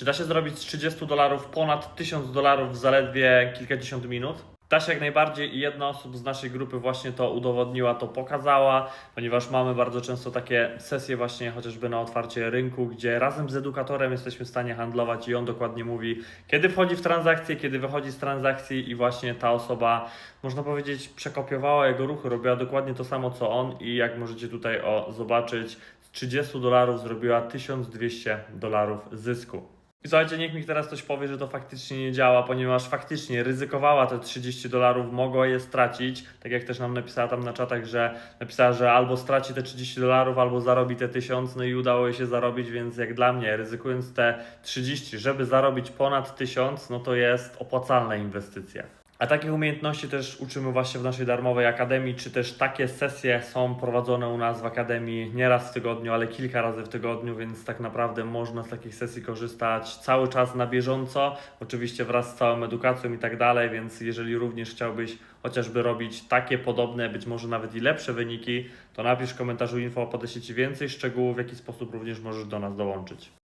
Czy da się zrobić z 30 dolarów ponad 1000 dolarów w zaledwie kilkadziesiąt minut? Da się jak najbardziej i jedna osób z naszej grupy właśnie to udowodniła, to pokazała, ponieważ mamy bardzo często takie sesje właśnie chociażby na otwarcie rynku, gdzie razem z edukatorem jesteśmy w stanie handlować i on dokładnie mówi, kiedy wchodzi w transakcję, kiedy wychodzi z transakcji i właśnie ta osoba, można powiedzieć, przekopiowała jego ruchy, robiła dokładnie to samo co on i jak możecie tutaj o, zobaczyć, z 30 dolarów zrobiła 1200 dolarów zysku. I słuchajcie, niech mi teraz ktoś powie, że to faktycznie nie działa, ponieważ faktycznie ryzykowała te 30 dolarów, mogła je stracić. Tak jak też nam napisała tam na czatach, że napisała, że albo straci te 30 dolarów, albo zarobi te 1000, no i udało jej się zarobić, więc jak dla mnie, ryzykując te 30, żeby zarobić ponad 1000, no to jest opłacalna inwestycja. A takich umiejętności też uczymy właśnie w naszej darmowej akademii, czy też takie sesje są prowadzone u nas w akademii nie raz w tygodniu, ale kilka razy w tygodniu, więc tak naprawdę można z takich sesji korzystać cały czas na bieżąco, oczywiście wraz z całą edukacją i tak dalej, więc jeżeli również chciałbyś chociażby robić takie podobne, być może nawet i lepsze wyniki, to napisz w komentarzu info, podeślę Ci więcej szczegółów, w jaki sposób również możesz do nas dołączyć.